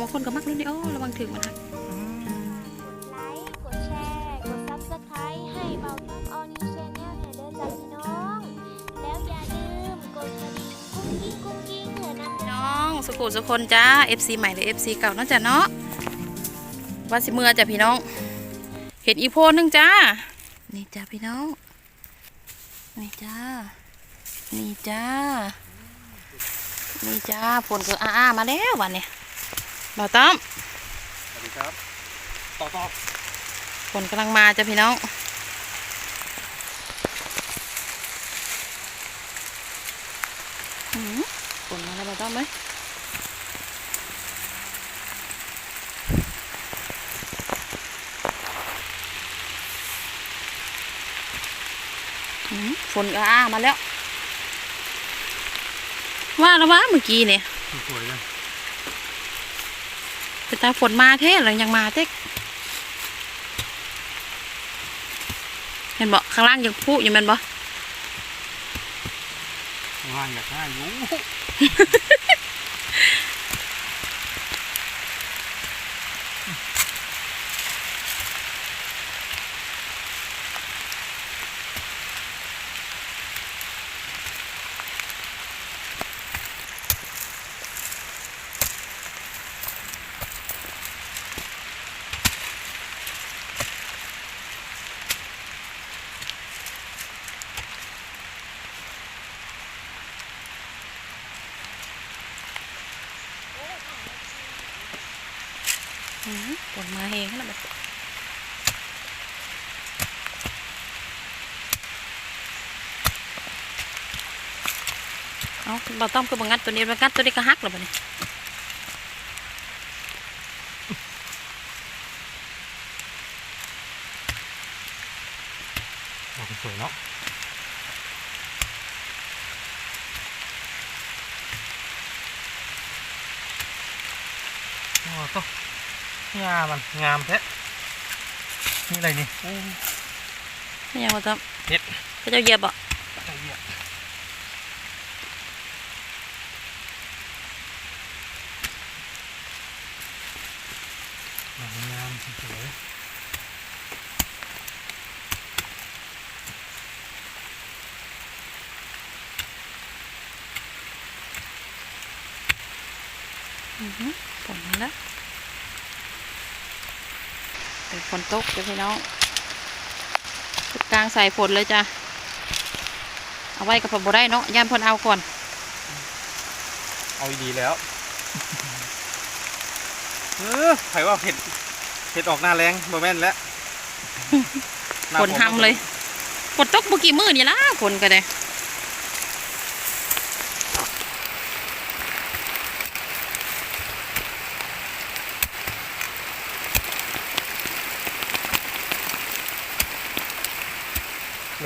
บางคนก็มักรุ่นนี้โอ้ระวังถึงมันหักกดไลค์กดแชร์กด Subscribe ให้เบาต้อมออนิวชแนลเนี่ยเด้อจ้าพี่น้อง แล้วอย่าลืมกดกระดิ่งกุ้งกิ้งกุ้งกิ้งเถอะนะน้องสุขุสุคนจ้า FC ใหม่หรือ FC เก่าเนาะจ้ะเนาะว่าสิเมื่อจ้ะพี่น้อง เห็นอีโพนึงจ้า นี่จ้าพี่น้อง นี่จ้า นี่จ้า นี่จ้าฝนก็อ้าๆมาแล้ววันนี้ บ่าวต้อมสวัสดีครับ ต่อต่อฝนกำลังมาจ้ะพี่น้องหืมฝนมาแล้วบ่าวต้อมไหมหืมฝนก็อ้ามาแล้ว ว่าแล้วว่าเมื่อกี้เนี่ยสวยเล ยแต่ตาฝนมาแท้หรือยังมาเจ๊กเห็นบอกข้างล่างยังพุอยู่แมันบ่ว่างอยากได้อยู หืมฝนมาเองนะแบบเอาเราต้องคือบังัดตัวนี้บังัดตัวนี้ก็หักแล้วบ่เนี่ยดอกสวยเนาะโอ้ต้อง งามมันงามแท้นี่อะไรนี่โอ้ไม่ยังว่าต้องเฮ็ดพระเจ้าเหยียบอะใจเย็นงามสวยอือหือฝนมาแล้ว เป็นฝนตกจ้ะพี่น้องชุดกลางใส่ฝนเลยจ้ะ เอาไว้กับผมบ่ได้เนาะย่านเพนเอาก่อน เอาดีแล้ว เออใครว่าเผ็ดเผ็ดออกหน้าแรงบ่แม่นแล้วหน้าฝนผมทำเลยฝนตกเมื่อกี้มือนี่ละฝนก็ได้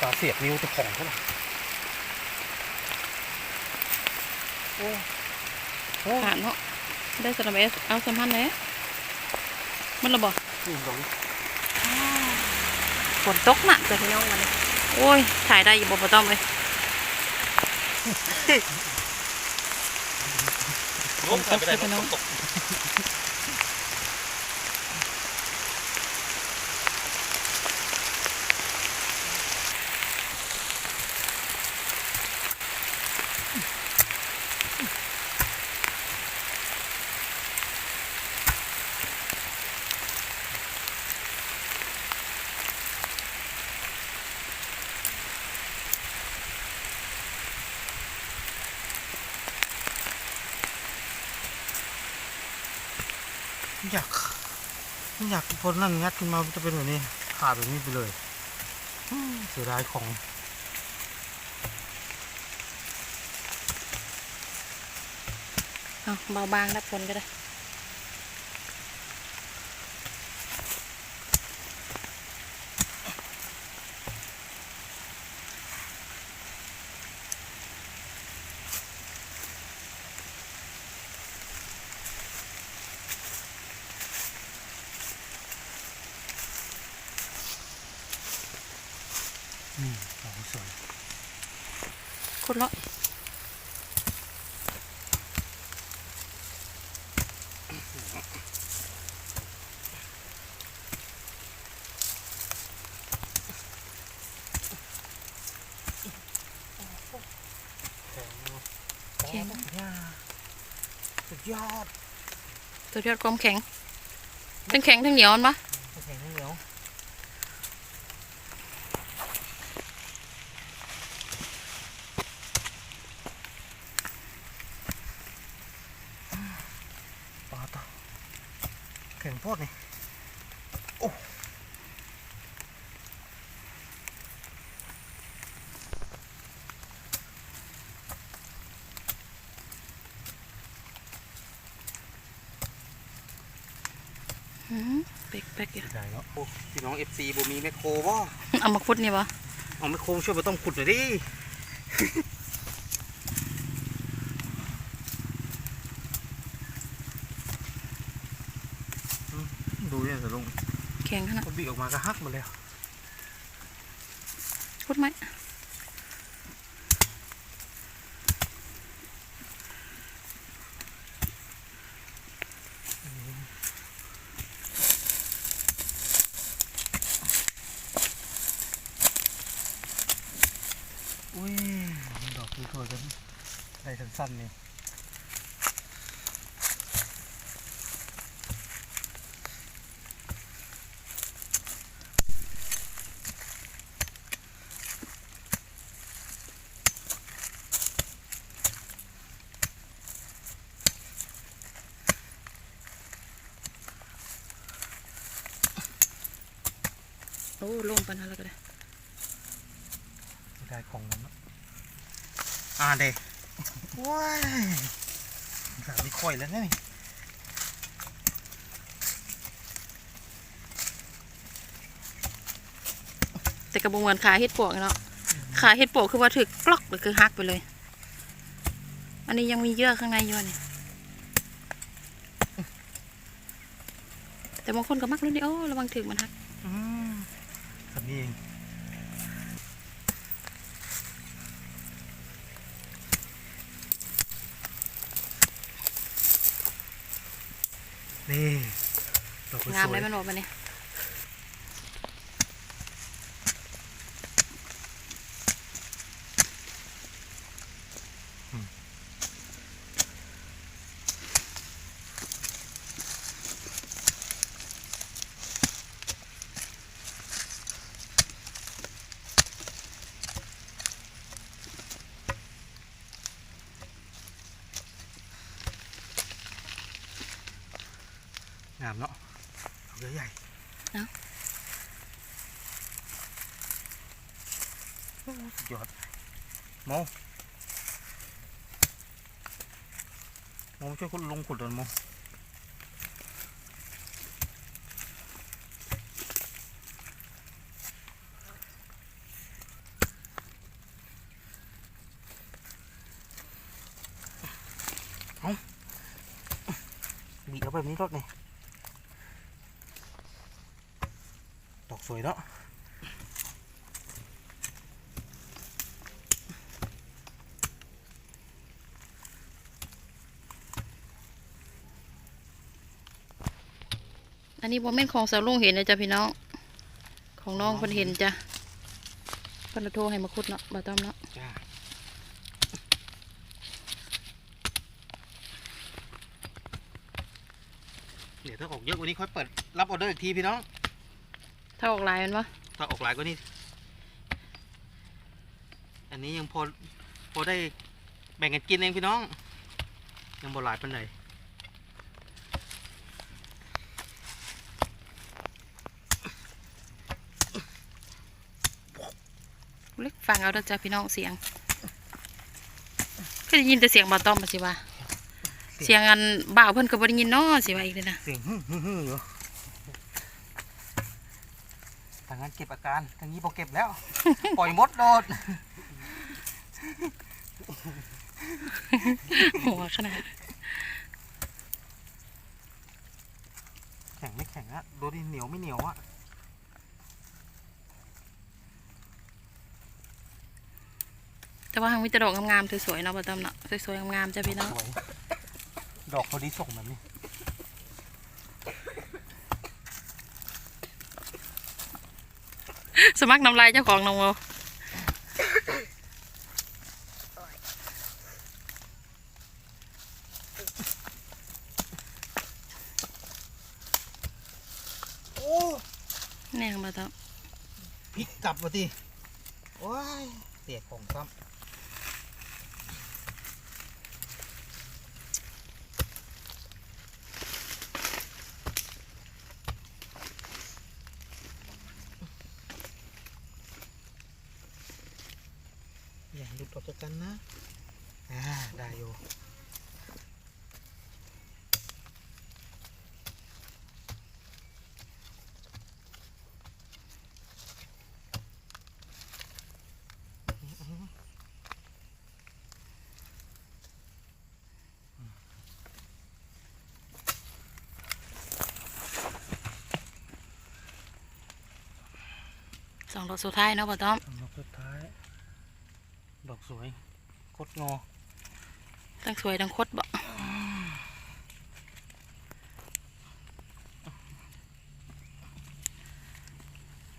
ตาเสียบนิ้วเจะของเท่าไหร่โอ้โอ้ผ่านเนาะได้สำหรับเอสเอาสำพันเลยมันระบอกนี่ตรงนี้ฝนตกหนักเลยพี่น้องวันนี้โอ้ยถ่ายได้อยู่บ่ปต้อมเลยลบไปได้พี่น้องตก อยากไม่อยากพ้นนั่นงัดขึ้นมาจะเป็นแบบนี้ขาดแบบนี้ไปเลยเสียดายของเอาเบาบางรับฝนก็ได้ นี่ของสวยคุดเลาะแข็งสุดยอดสุดยอดกลมแข็งทั้งแข็งทั้งเหนียวมั้ยแข็งทั้งเหนียว แข็งโพดนี่โอ้อื้อหือเป๊กเป๊กอยู่ได้แล้วโอ้พี่น้อง FC บ่มีแมคโครบ่เอามาคุดนี่ปะเอาแมคโครช่วยมาต้มขุดหน่อยดิ อืม ดูเนี่ยสิลุงแข็งขนาดพอบีออกมาก็หักหมดแล้วคุดไหมอุ้ยดอกสวยๆกันได้สั้นๆนี่ อ้ลงปันอะไรก็ได้ได้ของนั้นแล้วอ่าเด้ว้ายสามนี่ค่อยแล้วเนี่ยแต่กระบวเหมือนขาเห็ดปวกเนาะขาเห็ดปวกคือว่าถึกกลอกหรือคือหักไปเลย อันนี้ยังมีเยื่อข้างในอยู่นี่แต่บางคนก็มักรุ่นนี้โอ้ระวังถึกมันหักอืมแบบ นี่เองนี่ดอกสวยงามเลยมันบอกมาเนี่ยงามเนี่ย อดโมโมช่วยคุณลงขุดหน่อยโมเอาบีบเอาแบบนี้รถนี่ดอก สวยเนาะอันนี้โมเมนของสาวลุงเห็นนะจ๊ะพี่น้อง ของน้องเพิ่นเห็นจ้ะเพิ่นเลยโทรให้มาคุดเนาะบ่ต้อมเนาะจ้าเดี๋ยวถ้าออกเยอะกว่านี้ค่อยเปิดรับออเดอร์อีกทีพี่น้อง ถ้าออกลายมันวะถ้าออกหลายกว่านี้อันนี้ยังพอพอได้แบ่งกันกินเองพี่น้อง ยังบ่หลายปานใดเล็กฟังเอาเด้อจ้ะพี่น้องเสียงก็ได้ยินแต่เสียงบ่ต้อมมาสิว่าเสียงอันบ่าวเพิ่นก็บ่ได้ยินเนาะสิว่าอีกเลยนะเสียงฮึ่มฮึ่มฮึ่มอยู่ ทางนั้นเก็บอาการทางนี้พอเก็บแล้ว ปล่อยมดโดด หัวขนาดแข็งไม่แข็งอะดูดิเหนียวไม่เหนียวอะแต่ว่าทางมีแต่ดอกงามๆสวยๆเนาะบ่ต้อมเนาะสวยๆงามๆจ้ะพี่น้องสวยดอกพอดีส่งแบบนี้ สมัครน้ำลายเจ้าของน้องโมแนงมาทัอพลิกกลับมาทีโอ้ยเตียกของซ้ำ ดออกจากกันนะอ่าได้อยู่สองดอกสุดท้ายเนาะบ่ต้อง ดอกสุดท้าย ดอก สวยโคตรงอทั้งสวยทั้งคดบ่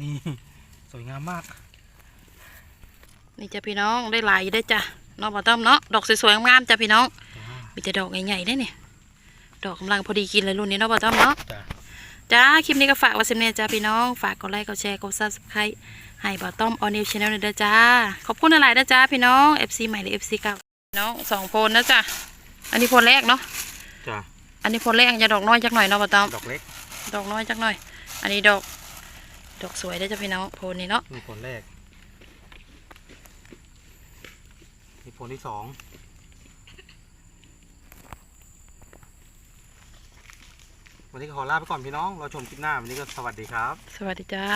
นี่สวยงามมาก นี่จ้ะพี่น้องได้หลายอยู่ได้อจ้ะเนาะบ่ต้องเนาะดอกสวยๆงามๆจ้ะพี่น้องมีแต่ดอกใหญ่ๆได้เนี่ยดอกกำลังพอดีกินเลยรุ่นนี้เนาะบ่ต้องเนาะ จ้ะจ้าคลิปนี้ก็ฝากไว้สำเนียจ้าพี่น้องฝากกดไลค์กดแชร์กดซับสไครต์ให้บ่าวต้อมออนิวชาแนลเด้อจ้า ขอบคุณอะไรนะจ้าพี่น้อง FC ใหม่หรือ FC เก่าพี่น้องสองโพนนะจ้ะอันนี้โพนแรกเนาะจ้ะอันนี้โพนแรกอย่าดอกน้อยจักหน่อยเนาะบ่าวต้อมดอกเล็กดอกน้อยจักหน่อย อันนี้ดอกดอกสวยได้อจ้ะพี่น้องโพนนี้เนาะนี่ผลแรกนี่ผลที่สอง วันนี้ก็ขอลาไปก่อนพี่น้อง เราชมคลิปหน้า วันนี้ก็สวัสดีครับ สวัสดีจ้า